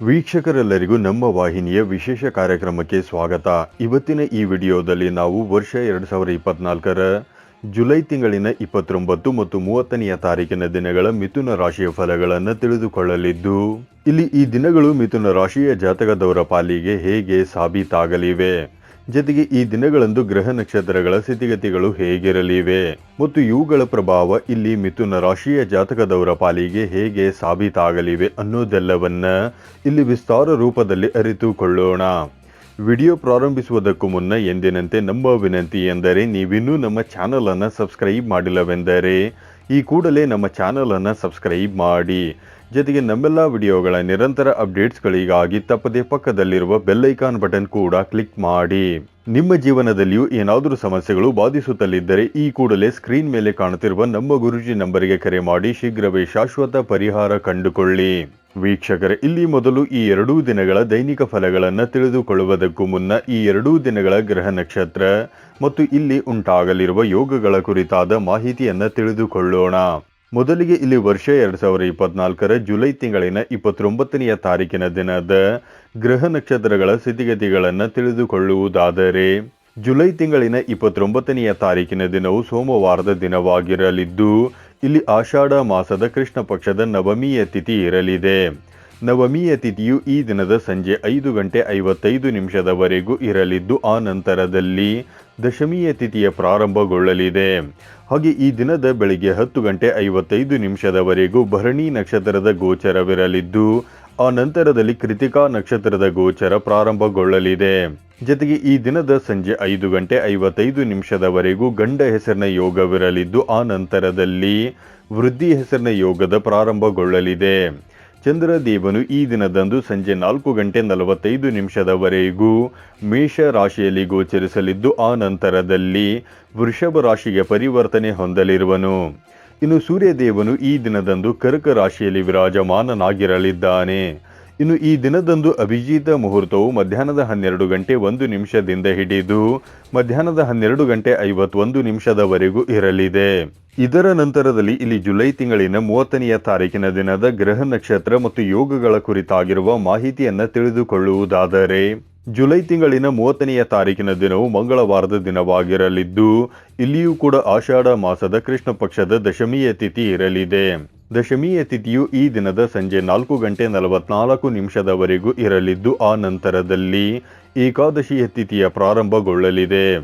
ವೀಕ್ಷಕರೆಲ್ಲರಿಗೂ ನಮ್ಮ ವಾಹಿನಿಯ ವಿಶೇಷ ಕಾರ್ಯಕ್ರಮಕ್ಕೆ ಸ್ವಾಗತ. ಇವತ್ತಿನ ಈ ವಿಡಿಯೋದಲ್ಲಿ ನಾವು ವರ್ಷ ಎರಡು ಸಾವಿರ ಇಪ್ಪತ್ನಾಲ್ಕರ ಜುಲೈ ತಿಂಗಳಿನ ಇಪ್ಪತ್ತೊಂಬತ್ತು ಮತ್ತು ಮೂವತ್ತನೆಯ ತಾರೀಕಿನ ದಿನಗಳ ಮಿಥುನ ರಾಶಿಯ ಫಲಗಳನ್ನು ತಿಳಿದುಕೊಳ್ಳಲಿದ್ದು, ಇಲ್ಲಿ ಈ ದಿನಗಳು ಮಿಥುನ ರಾಶಿಯ ಜಾತಕದವರ ಪಾಲಿಗೆ ಹೇಗೆ ಸಾಬೀತಾಗಲಿವೆ? ಜೊತೆಗೆ ಈ ದಿನಗಳಂದು ಗ್ರಹ ನಕ್ಷತ್ರಗಳ ಸ್ಥಿತಿಗತಿಗಳು ಹೇಗಿರಲಿವೆ? ಮತ್ತು ಇವುಗಳ ಪ್ರಭಾವ ಇಲ್ಲಿ ಮಿಥುನ ರಾಶಿಯ ಜಾತಕದವರ ಪಾಲಿಗೆ ಹೇಗೆ ಸಾಬೀತಾಗಲಿವೆ ಅನ್ನೋದೆಲ್ಲವನ್ನ ಇಲ್ಲಿ ವಿಸ್ತಾರ ರೂಪದಲ್ಲಿ ಅರಿತುಕೊಳ್ಳೋಣ. ವಿಡಿಯೋ ಪ್ರಾರಂಭಿಸುವುದಕ್ಕೂ ಮುನ್ನ ಎಂದಿನಂತೆ ನಮ್ಮ ವಿನಂತಿ ಎಂದರೆ ನೀವಿನ್ನೂ ನಮ್ಮ ಚಾನಲನ್ನು ಸಬ್ಸ್ಕ್ರೈಬ್ ಮಾಡಿಲ್ಲವೆಂದರೆ ಈ ಕೂಡಲೇ ನಮ್ಮ ಚಾನಲನ್ನು ಸಬ್ಸ್ಕ್ರೈಬ್ ಮಾಡಿ. ಜೊತೆಗೆ ನಮ್ಮೆಲ್ಲ ವಿಡಿಯೋಗಳ ನಿರಂತರ ಅಪ್ಡೇಟ್ಸ್ಗಳಿಗಾಗಿ ತಪ್ಪದೆ ಪಕ್ಕದಲ್ಲಿರುವ ಬೆಲ್ಲೈಕಾನ್ ಬಟನ್ ಕೂಡ ಕ್ಲಿಕ್ ಮಾಡಿ. ನಿಮ್ಮ ಜೀವನದಲ್ಲಿಯೂ ಏನಾದರೂ ಸಮಸ್ಯೆಗಳು ಬಾಧಿಸುತ್ತಲಿದ್ದರೆ ಈ ಕೂಡಲೇ ಸ್ಕ್ರೀನ್ ಮೇಲೆ ಕಾಣುತ್ತಿರುವ ನಮ್ಮ ಗುರುಜಿ ನಂಬರಿಗೆ ಕರೆ ಮಾಡಿ ಶೀಘ್ರವೇ ಶಾಶ್ವತ ಪರಿಹಾರ ಕಂಡುಕೊಳ್ಳಿ. ವೀಕ್ಷಕರ, ಇಲ್ಲಿ ಮೊದಲು ಈ ಎರಡೂ ದಿನಗಳ ದೈನಿಕ ಫಲಗಳನ್ನು ತಿಳಿದುಕೊಳ್ಳುವುದಕ್ಕೂ ಮುನ್ನ ಈ ಎರಡೂ ದಿನಗಳ ಗ್ರಹ ನಕ್ಷತ್ರ ಮತ್ತು ಇಲ್ಲಿ ಉಂಟಾಗಲಿರುವ ಯೋಗಗಳ ಕುರಿತಾದ ಮಾಹಿತಿಯನ್ನು ತಿಳಿದುಕೊಳ್ಳೋಣ. ಮೊದಲಿಗೆ ಇಲ್ಲಿ ವರ್ಷ ಎರಡು ಸಾವಿರದ ಇಪ್ಪತ್ನಾಲ್ಕರ ಜುಲೈ ತಿಂಗಳಿನ ಇಪ್ಪತ್ತೊಂಬತ್ತನೆಯ ತಾರೀಕಿನ ದಿನದ ಗ್ರಹ ನಕ್ಷತ್ರಗಳ ಸ್ಥಿತಿಗತಿಗಳನ್ನು ತಿಳಿದುಕೊಳ್ಳುವುದಾದರೆ, ಜುಲೈ ತಿಂಗಳಿನ ಇಪ್ಪತ್ತೊಂಬತ್ತನೆಯ ತಾರೀಕಿನ ದಿನವು ಸೋಮವಾರದ ದಿನವಾಗಿರಲಿದ್ದು, ಇಲ್ಲಿ ಆಷಾಢ ಮಾಸದ ಕೃಷ್ಣ ಪಕ್ಷದ ನವಮಿಯ ತಿಥಿ ಇರಲಿದೆ. ನವಮಿಯ ತಿಥಿಯು ಈ ದಿನದ ಸಂಜೆ ಐದು ಗಂಟೆ ಐವತ್ತೈದು ನಿಮಿಷದವರೆಗೂ ಇರಲಿದ್ದು, ಆ ನಂತರದಲ್ಲಿ ದಶಮಿಯ ತಿಥಿಯ ಪ್ರಾರಂಭಗೊಳ್ಳಲಿದೆ. ಹಾಗೆ ಈ ದಿನದ ಬೆಳಿಗ್ಗೆ ಹತ್ತು ಗಂಟೆ ಐವತ್ತೈದು ನಿಮಿಷದವರೆಗೂ ಭರಣಿ ನಕ್ಷತ್ರದ ಗೋಚರವಿರಲಿದ್ದು, ಆ ನಂತರದಲ್ಲಿ ಕೃತಿಕಾ ನಕ್ಷತ್ರದ ಗೋಚರ ಪ್ರಾರಂಭಗೊಳ್ಳಲಿದೆ. ಜೊತೆಗೆ ಈ ದಿನದ ಸಂಜೆ ಐದು ಗಂಟೆ ಐವತ್ತೈದು ನಿಮಿಷದವರೆಗೂ ಗಂಡ ಹೆಸರಿನ ಯೋಗವಿರಲಿದ್ದು, ಆ ನಂತರದಲ್ಲಿ ವೃದ್ಧಿ ಹೆಸರಿನ ಯೋಗದ ಪ್ರಾರಂಭಗೊಳ್ಳಲಿದೆ. ಚಂದ್ರದೇವನು ಈ ದಿನದಂದು ಸಂಜೆ ನಾಲ್ಕು ಗಂಟೆ ನಲವತ್ತೈದು ನಿಮಿಷದವರೆಗೂ ಮೇಷ ರಾಶಿಯಲ್ಲಿ ಗೋಚರಿಸಲಿದ್ದು, ಆ ನಂತರದಲ್ಲಿ ವೃಷಭ ರಾಶಿಗೆ ಪರಿವರ್ತನೆ ಹೊಂದಲಿರುವನು. ಇನ್ನು ಸೂರ್ಯದೇವನು ಈ ದಿನದಂದು ಕರ್ಕ ರಾಶಿಯಲ್ಲಿ ವಿರಾಜಮಾನನಾಗಿರಲಿದ್ದಾನೆ. ಇನ್ನು ಈ ದಿನದಂದು ಅಭಿಜಿತ ಮುಹೂರ್ತವು ಮಧ್ಯಾಹ್ನದ ಹನ್ನೆರಡು ಗಂಟೆ ಒಂದು ನಿಮಿಷದಿಂದ ಹಿಡಿದು ಮಧ್ಯಾಹ್ನದ ಹನ್ನೆರಡು ಗಂಟೆ ಐವತ್ತೊಂದು ನಿಮಿಷದವರೆಗೂ ಇರಲಿದೆ. ಇದರ ನಂತರದಲ್ಲಿ ಇಲ್ಲಿ ಜುಲೈ ತಿಂಗಳಿನ ಮೂವತ್ತನೆಯ ತಾರೀಕಿನ ದಿನದ ಗ್ರಹ ನಕ್ಷತ್ರ ಮತ್ತು ಯೋಗಗಳ ಕುರಿತಾಗಿರುವ ಮಾಹಿತಿಯನ್ನು ತಿಳಿದುಕೊಳ್ಳುವುದಾದರೆ, ಜುಲೈ ತಿಂಗಳಿನ ಮೂವತ್ತನೆಯ ತಾರೀಕಿನ ದಿನವು ಮಂಗಳವಾರದ ದಿನವಾಗಿರಲಿದ್ದು, ಇಲ್ಲಿಯೂ ಕೂಡ ಆಷಾಢ ಮಾಸದ ಕೃಷ್ಣ ಪಕ್ಷದ ದಶಮಿಯ ತಿಥಿ ಇರಲಿದೆ. ದಶಮಿಯ ತಿಥಿಯು ಈ ದಿನದ ಸಂಜೆ ನಾಲ್ಕು ಗಂಟೆ ನಲವತ್ನಾಲ್ಕು ನಿಮಿಷದವರೆಗೂ ಇರಲಿದ್ದು, ಆ ನಂತರದಲ್ಲಿ ಏಕಾದಶಿಯ ತಿಥಿಯ ಪ್ರಾರಂಭಗೊಳ್ಳಲಿದೆ.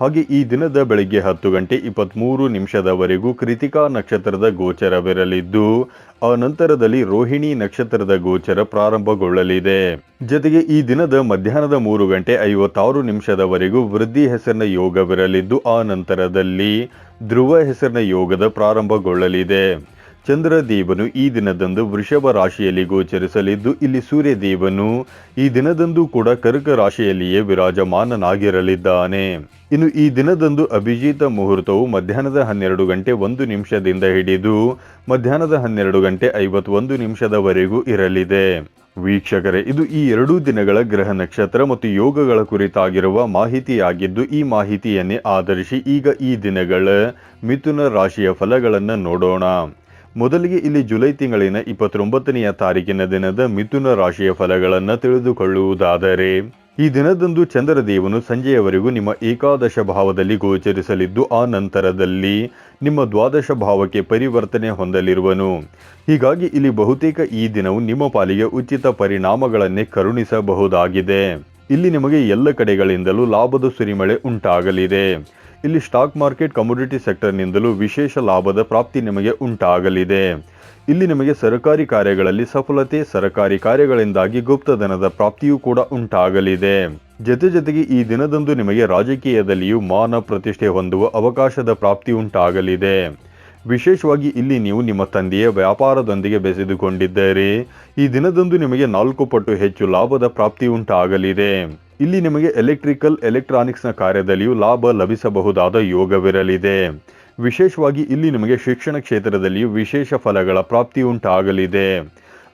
ಹಾಗೆ ಈ ದಿನದ ಬೆಳಗ್ಗೆ ಹತ್ತು ಗಂಟೆ ಇಪ್ಪತ್ತ್ಮೂರು ನಿಮಿಷದವರೆಗೂ ಕೃತಿಕಾ ನಕ್ಷತ್ರದ ಗೋಚರವಿರಲಿದ್ದು, ಆ ನಂತರದಲ್ಲಿ ರೋಹಿಣಿ ನಕ್ಷತ್ರದ ಗೋಚರ ಪ್ರಾರಂಭಗೊಳ್ಳಲಿದೆ. ಜೊತೆಗೆ ಈ ದಿನದ ಮಧ್ಯಾಹ್ನದ ಮೂರು ಗಂಟೆ ಐವತ್ತಾರು ನಿಮಿಷದವರೆಗೂ ವೃದ್ಧಿ ಹೆಸರಿನ ಯೋಗವಿರಲಿದ್ದು, ಆ ನಂತರದಲ್ಲಿ ಧ್ರುವ ಹೆಸರಿನ ಯೋಗದ ಪ್ರಾರಂಭಗೊಳ್ಳಲಿದೆ. ಚಂದ್ರದೇವನು ಈ ದಿನದಂದು ವೃಷಭ ರಾಶಿಯಲ್ಲಿ ಗೋಚರಿಸಲಿದ್ದು, ಇಲ್ಲಿ ಸೂರ್ಯದೇವನು ಈ ದಿನದಂದು ಕೂಡ ಕರ್ಕ ರಾಶಿಯಲ್ಲಿಯೇ ವಿರಾಜಮಾನನಾಗಿರಲಿದ್ದಾನೆ. ಇನ್ನು ಈ ದಿನದಂದು ಅಭಿಜಿತ ಮುಹೂರ್ತವು ಮಧ್ಯಾಹ್ನದ ಹನ್ನೆರಡು ಗಂಟೆ ಒಂದು ನಿಮಿಷದಿಂದ ಹಿಡಿದು ಮಧ್ಯಾಹ್ನದ ಹನ್ನೆರಡು ಗಂಟೆ ಐವತ್ತೊಂದು ನಿಮಿಷದವರೆಗೂ ಇರಲಿದೆ. ವೀಕ್ಷಕರೇ, ಇದು ಈ ಎರಡೂ ದಿನಗಳ ಗ್ರಹ ನಕ್ಷತ್ರ ಮತ್ತು ಯೋಗಗಳ ಕುರಿತಾಗಿರುವ ಮಾಹಿತಿಯಾಗಿದ್ದು, ಈ ಮಾಹಿತಿಯನ್ನೇ ಆಧರಿಸಿ ಈಗ ಈ ದಿನಗಳ ಮಿಥುನ ರಾಶಿಯ ಫಲಗಳನ್ನು ನೋಡೋಣ. ಮೊದಲಿಗೆ ಇಲ್ಲಿ ಜುಲೈ ತಿಂಗಳಿನ ಇಪ್ಪತ್ತೊಂಬತ್ತನೆಯ ತಾರೀಕಿನ ದಿನದ ಮಿಥುನ ರಾಶಿಯ ಫಲಗಳನ್ನು ತಿಳಿದುಕೊಳ್ಳುವುದಾದರೆ, ಈ ದಿನದಂದು ಚಂದ್ರದೇವನು ಸಂಜೆಯವರೆಗೂ ನಿಮ್ಮ ಏಕಾದಶ ಭಾವದಲ್ಲಿ ಗೋಚರಿಸಲಿದ್ದು, ಆ ನಂತರದಲ್ಲಿ ನಿಮ್ಮ ದ್ವಾದಶ ಭಾವಕ್ಕೆ ಪರಿವರ್ತನೆ ಹೊಂದಲಿರುವನು. ಹೀಗಾಗಿ ಇಲ್ಲಿ ಬಹುತೇಕ ಈ ದಿನವು ನಿಮ್ಮ ಪಾಲಿಗೆ ಉಚಿತ ಪರಿಣಾಮಗಳನ್ನೇ ಕರುಣಿಸಬಹುದಾಗಿದೆ. ಇಲ್ಲಿ ನಿಮಗೆ ಎಲ್ಲ ಕಡೆಗಳಿಂದಲೂ ಲಾಭದ ಸುರಿಮಳೆ ಉಂಟಾಗಲಿದೆ. ಇಲ್ಲಿ ಸ್ಟಾಕ್ ಮಾರ್ಕೆಟ್ ಕಮೋಡಿಟಿ ಸೆಕ್ಟರ್ನಿಂದಲೂ ವಿಶೇಷ ಲಾಭದ ಪ್ರಾಪ್ತಿ ನಿಮಗೆ ಉಂಟಾಗಲಿದೆ. ಇಲ್ಲಿ ನಿಮಗೆ ಸರ್ಕಾರಿ ಕಾರ್ಯಗಳಲ್ಲಿ ಸಫಲತೆ, ಸರ್ಕಾರಿ ಕಾರ್ಯಗಳಿಂದಾಗಿ ಗುಪ್ತಧನದ ಪ್ರಾಪ್ತಿಯೂ ಕೂಡ ಉಂಟಾಗಲಿದೆ. ಜೊತೆ ಜೊತೆಗೆ ಈ ದಿನದಂದು ನಿಮಗೆ ರಾಜಕೀಯದಲ್ಲಿಯೂ ಮಾನ ಪ್ರತಿಷ್ಠೆ ಹೊಂದುವ ಅವಕಾಶದ ಪ್ರಾಪ್ತಿ ಉಂಟಾಗಲಿದೆ. ವಿಶೇಷವಾಗಿ ಇಲ್ಲಿ ನೀವು ನಿಮ್ಮ ತಂದೆಯ ವ್ಯಾಪಾರದೊಂದಿಗೆ ಬೆಸೆದುಕೊಂಡಿದ್ದರೆ. ಈ ದಿನದಂದು ನಿಮಗೆ ನಾಲ್ಕು ಪಟ್ಟು ಹೆಚ್ಚು ಲಾಭದ ಪ್ರಾಪ್ತಿ ಉಂಟಾಗಲಿದೆ. ಇಲ್ಲಿ ನಿಮಗೆ ಎಲೆಕ್ಟ್ರಿಕಲ್ ಎಲೆಕ್ಟ್ರಾನಿಕ್ಸ್ನ ಕಾರ್ಯದಲ್ಲಿಯೂ ಲಾಭ ಲಭಿಸಬಹುದಾದ ಯೋಗವಿರಲಿದೆ. ವಿಶೇಷವಾಗಿ ಇಲ್ಲಿ ನಿಮಗೆ ಶಿಕ್ಷಣ ಕ್ಷೇತ್ರದಲ್ಲಿಯೂ ವಿಶೇಷ ಫಲಗಳ ಪ್ರಾಪ್ತಿ ಉಂಟಾಗಲಿದೆ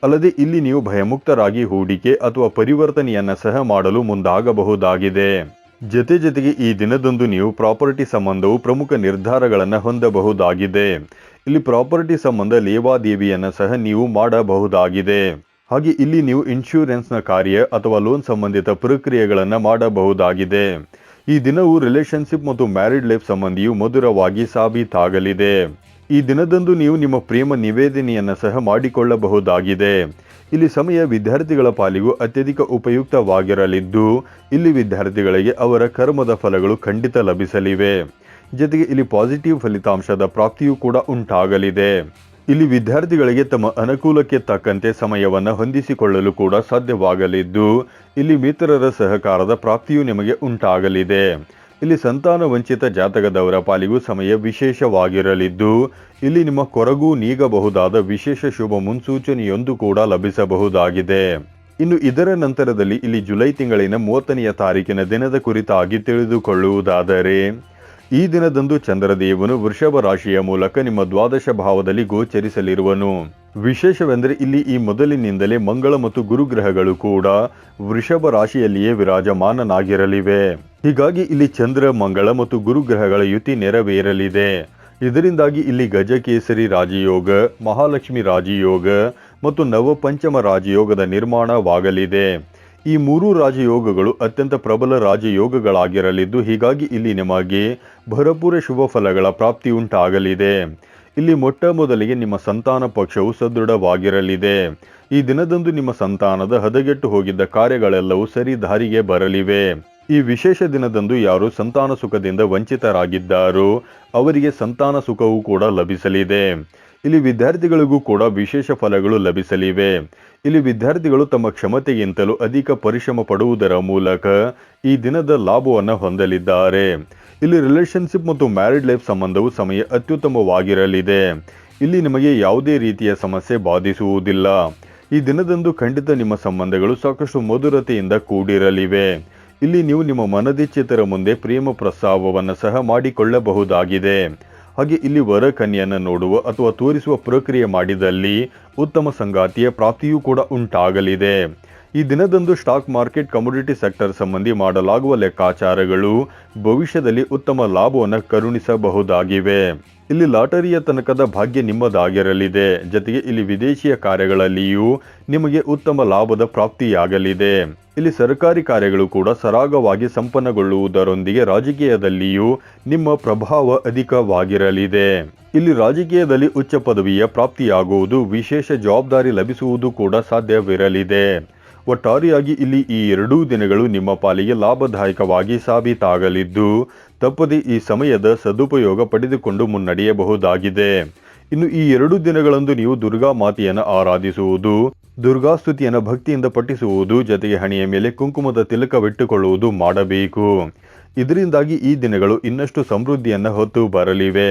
ಅಲ್ಲದೆ ಇಲ್ಲಿ ನೀವು ಭಯಮುಕ್ತರಾಗಿ ಹೂಡಿಕೆ ಅಥವಾ ಪರಿವರ್ತನೆಯನ್ನು ಸಹ ಮಾಡಲು ಮುಂದಾಗಬಹುದಾಗಿದೆ. ಜೊತೆ ಜೊತೆಗೆ ಈ ದಿನದಂದು ನೀವು ಪ್ರಾಪರ್ಟಿ ಸಂಬಂಧವು ಪ್ರಮುಖ ನಿರ್ಧಾರಗಳನ್ನು ಹೊಂದಬಹುದಾಗಿದೆ. ಇಲ್ಲಿ ಪ್ರಾಪರ್ಟಿ ಸಂಬಂಧ ಲೇವಾದೇವಿಯನ್ನು ಸಹ ನೀವು ಮಾಡಬಹುದಾಗಿದೆ. ಹಾಗೆ ಇಲ್ಲಿ ನೀವು ಇನ್ಶೂರೆನ್ಸ್ನ ಕಾರ್ಯ ಅಥವಾ ಲೋನ್ ಸಂಬಂಧಿತ ಪ್ರಕ್ರಿಯೆಗಳನ್ನು ಮಾಡಬಹುದಾಗಿದೆ. ಈ ದಿನವು ರಿಲೇಷನ್ಶಿಪ್ ಮತ್ತು ಮ್ಯಾರಿಡ್ ಲೈಫ್ ಸಂಬಂಧಿಯು ಮಧುರವಾಗಿ ಸಾಬೀತಾಗಲಿದೆ. ಈ ದಿನದಂದು ನೀವು ನಿಮ್ಮ ಪ್ರೇಮ ನಿವೇದನೆಯನ್ನು ಸಹ ಮಾಡಿಕೊಳ್ಳಬಹುದಾಗಿದೆ. ಇಲ್ಲಿ ಸಮಯ ವಿದ್ಯಾರ್ಥಿಗಳ ಪಾಲಿಗೂ ಅತ್ಯಧಿಕ ಉಪಯುಕ್ತವಾಗಿರಲಿದ್ದು, ಇಲ್ಲಿ ವಿದ್ಯಾರ್ಥಿಗಳಿಗೆ ಅವರ ಕರ್ಮದ ಫಲಗಳು ಖಂಡಿತ ಲಭಿಸಲಿವೆ. ಜೊತೆಗೆ ಇಲ್ಲಿ ಪಾಸಿಟಿವ್ ಫಲಿತಾಂಶದ ಪ್ರಾಪ್ತಿಯೂ ಕೂಡ ಉಂಟಾಗಲಿದೆ. ಇಲ್ಲಿ ವಿದ್ಯಾರ್ಥಿಗಳಿಗೆ ತಮ್ಮ ಅನುಕೂಲಕ್ಕೆ ತಕ್ಕಂತೆ ಸಮಯವನ್ನು ಹೊಂದಿಸಿಕೊಳ್ಳಲು ಕೂಡ ಸಾಧ್ಯವಾಗಲಿದ್ದು, ಇಲ್ಲಿ ಮಿತ್ರರ ಸಹಕಾರದ ಪ್ರಾಪ್ತಿಯೂ ನಿಮಗೆ ಉಂಟಾಗಲಿದೆ. ಇಲ್ಲಿ ಸಂತಾನ ವಂಚಿತ ಜಾತಕದವರ ಪಾಲಿಗೂ ಸಮಯ ವಿಶೇಷವಾಗಿರಲಿದ್ದು, ಇಲ್ಲಿ ನಿಮ್ಮ ಕೊರಗೂ ನೀಗಬಹುದಾದ ವಿಶೇಷ ಶುಭ ಮುನ್ಸೂಚನೆಯೊಂದು ಕೂಡ ಲಭಿಸಬಹುದಾಗಿದೆ. ಇನ್ನು ಇದರ ನಂತರದಲ್ಲಿ ಇಲ್ಲಿ ಜುಲೈ ತಿಂಗಳಿನ ಮೂವತ್ತನೆಯ ತಾರೀಕಿನ ದಿನದ ಕುರಿತಾಗಿ ತಿಳಿದುಕೊಳ್ಳುವುದಾದರೆ ಈ ದಿನದಂದು ಚಂದ್ರದೇವನು ವೃಷಭ ರಾಶಿಯ ಮೂಲಕ ನಿಮ್ಮ ದ್ವಾದಶ ಭಾವದಲ್ಲಿ ಗೋಚರಿಸಲಿರುವನು. ವಿಶೇಷವೆಂದರೆ ಇಲ್ಲಿ ಈ ಮೊದಲಿನಿಂದಲೇ ಮಂಗಳ ಮತ್ತು ಗುರುಗ್ರಹಗಳು ಕೂಡ ವೃಷಭ ರಾಶಿಯಲ್ಲಿಯೇ ವಿರಾಜಮಾನನಾಗಿರಲಿವೆ. ಹೀಗಾಗಿ ಇಲ್ಲಿ ಚಂದ್ರ, ಮಂಗಳ ಮತ್ತು ಗುರುಗ್ರಹಗಳ ಯುತಿ ನೆರವೇರಲಿದೆ. ಇದರಿಂದಾಗಿ ಇಲ್ಲಿ ಗಜಕೇಸರಿ ರಾಜಯೋಗ, ಮಹಾಲಕ್ಷ್ಮಿ ರಾಜಯೋಗ ಮತ್ತು ನವಪಂಚಮ ರಾಜಯೋಗದ ನಿರ್ಮಾಣವಾಗಲಿದೆ. ಈ ಮೂರು ರಾಜಯೋಗಗಳು ಅತ್ಯಂತ ಪ್ರಬಲ ರಾಜಯೋಗಗಳಾಗಿರಲಿದ್ದು, ಹೀಗಾಗಿ ಇಲ್ಲಿ ನಿಮಗೆ ಭರಪೂರ ಶುಭ ಫಲಗಳ ಪ್ರಾಪ್ತಿ ಉಂಟಾಗಲಿದೆ. ಇಲ್ಲಿ ಮೊಟ್ಟ ಮೊದಲಿಗೆ ನಿಮ್ಮ ಸಂತಾನ ಪಕ್ಷವು ಸದೃಢವಾಗಿರಲಿದೆ. ಈ ದಿನದಂದು ನಿಮ್ಮ ಸಂತಾನದ ಹದಗೆಟ್ಟು ಹೋಗಿದ್ದ ಕಾರ್ಯಗಳೆಲ್ಲವೂ ಸರಿ ದಾರಿಗೆ ಬರಲಿವೆ. ಈ ವಿಶೇಷ ದಿನದಂದು ಯಾರು ಸಂತಾನ ಸುಖದಿಂದ ವಂಚಿತರಾಗಿದ್ದಾರೋ, ಅವರಿಗೆ ಸಂತಾನ ಸುಖವೂ ಕೂಡ ಲಭಿಸಲಿದೆ. ಇಲ್ಲಿ ವಿದ್ಯಾರ್ಥಿಗಳಿಗೂ ಕೂಡ ವಿಶೇಷ ಫಲಗಳು ಲಭಿಸಲಿವೆ. ಇಲ್ಲಿ ವಿದ್ಯಾರ್ಥಿಗಳು ತಮ್ಮ ಕ್ಷಮತೆಗಿಂತಲೂ ಅಧಿಕ ಪರಿಶ್ರಮ ಪಡುವುದರ ಮೂಲಕ ಈ ದಿನದ ಲಾಭವನ್ನು ಹೊಂದಲಿದ್ದಾರೆ. ಇಲ್ಲಿ ರಿಲೇಷನ್ಶಿಪ್ ಮತ್ತು ಮ್ಯಾರಿಡ್ ಲೈಫ್ ಸಂಬಂಧವು ಸಮಯ ಅತ್ಯುತ್ತಮವಾಗಿರಲಿದೆ. ಇಲ್ಲಿ ನಿಮಗೆ ಯಾವುದೇ ರೀತಿಯ ಸಮಸ್ಯೆ ಬಾಧಿಸುವುದಿಲ್ಲ. ಈ ದಿನದಂದು ಖಂಡಿತ ನಿಮ್ಮ ಸಂಬಂಧಗಳು ಸಾಕಷ್ಟು ಮಧುರತೆಯಿಂದ ಕೂಡಿರಲಿವೆ. ಇಲ್ಲಿ ನೀವು ನಿಮ್ಮ ಮನದಿಚ್ಚಿತರ ಮುಂದೆ ಪ್ರೇಮ ಪ್ರಸ್ತಾವವನ್ನು ಸಹ ಮಾಡಿಕೊಳ್ಳಬಹುದಾಗಿದೆ. ಹಾಗೆ ಇಲ್ಲಿ ವರ ಕನ್ಯೆಯನ್ನು ನೋಡುವ ಅಥವಾ ತೋರಿಸುವ ಪ್ರಕ್ರಿಯೆ ಮಾಡಿದಲ್ಲಿ ಉತ್ತಮ ಸಂಗಾತಿಯ ಪ್ರಾಪ್ತಿಯೂ ಕೂಡ ಉಂಟಾಗಲಿದೆ. ಈ ದಿನದಂದು ಸ್ಟಾಕ್ ಮಾರ್ಕೆಟ್ ಕಮೋಡಿಟಿ ಸೆಕ್ಟರ್ ಸಂಬಂಧಿ ಮಾಡಲಾಗುವ ಲೆಕ್ಕಾಚಾರಗಳು ಭವಿಷ್ಯದಲ್ಲಿ ಉತ್ತಮ ಲಾಭವನ್ನು ಕರುಣಿಸಬಹುದಾಗಿವೆ. ಇಲ್ಲಿ ಲಾಟರಿಯ ತನಕದ ಭಾಗ್ಯ ನಿಮ್ಮದಾಗಿರಲಿದೆ. ಜೊತೆಗೆ ಇಲ್ಲಿ ವಿದೇಶಿಯ ಕಾರ್ಯಗಳಲ್ಲಿಯೂ ನಿಮಗೆ ಉತ್ತಮ ಲಾಭದ ಪ್ರಾಪ್ತಿಯಾಗಲಿದೆ. ಇಲ್ಲಿ ಸರ್ಕಾರಿ ಕಾರ್ಯಗಳು ಕೂಡ ಸರಾಗವಾಗಿ ಸಂಪನ್ನಗೊಳ್ಳುವುದರೊಂದಿಗೆ ರಾಜಕೀಯದಲ್ಲಿಯೂ ನಿಮ್ಮ ಪ್ರಭಾವ ಅಧಿಕವಾಗಿರಲಿದೆ. ಇಲ್ಲಿ ರಾಜಕೀಯದಲ್ಲಿ ಉಚ್ಚ ಪದವಿಯ ಪ್ರಾಪ್ತಿಯಾಗುವುದು ವಿಶೇಷ ಜವಾಬ್ದಾರಿ ಲಭಿಸುವುದು ಕೂಡ ಸಾಧ್ಯವಿರಲಿದೆ. ಒಟ್ಟಾರೆಯಾಗಿ ಇಲ್ಲಿ ಈ ಎರಡೂ ದಿನಗಳು ನಿಮ್ಮ ಪಾಲಿಗೆ ಲಾಭದಾಯಕವಾಗಿ ಸಾಬೀತಾಗಲಿದ್ದು, ತಪ್ಪದೆ ಈ ಸಮಯದ ಸದುಪಯೋಗ ಪಡೆದುಕೊಂಡು ಮುನ್ನಡೆಯಬಹುದಾಗಿದೆ. ಇನ್ನು ಈ ಎರಡು ದಿನಗಳಂದು ನೀವು ದುರ್ಗಾ ಮಾತೆಯನ್ನು ಆರಾಧಿಸುವುದು ದುರ್ಗಾಸ್ತುತಿಯನ್ನು ಭಕ್ತಿಯಿಂದ ಪಠಿಸುವುದು, ಜೊತೆಗೆ ಹಣೆಯ ಮೇಲೆ ಕುಂಕುಮದ ತಿಲಕವಿಟ್ಟುಕೊಳ್ಳುವುದು ಮಾಡಬೇಕು. ಇದರಿಂದಾಗಿ ಈ ದಿನಗಳು ಇನ್ನಷ್ಟು ಸಮೃದ್ಧಿಯನ್ನು ಹೊತ್ತು ಬರಲಿವೆ.